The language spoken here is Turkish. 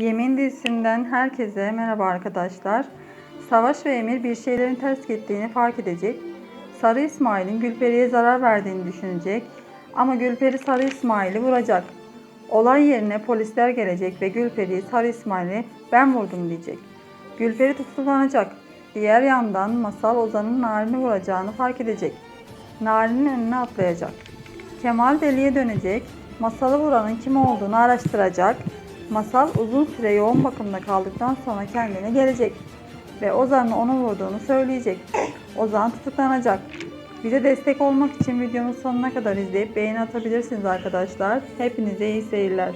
Yemin dizisinden herkese merhaba arkadaşlar. Savaş ve Emir bir şeylerin ters gittiğini fark edecek. Sarı İsmail'in Gülperi'ye zarar verdiğini düşünecek. Ama Gülperi Sarı İsmail'i vuracak. Olay yerine polisler gelecek ve Gülperi Sarı İsmail'i ben vurdum diyecek. Gülperi tutuklanacak. Diğer yandan Masal Ozan'ın Narin'i vuracağını fark edecek. Narin'in önüne atlayacak. Kemal deliye dönecek. Masalı vuranın kim olduğunu araştıracak. Masal uzun süre yoğun bakımda kaldıktan sonra kendine gelecek ve Ozan'ın onu vurduğunu söyleyecek. Ozan tutuklanacak. Bize destek olmak için videonun sonuna kadar izleyip beğeni atabilirsiniz arkadaşlar. Hepinize iyi seyirler.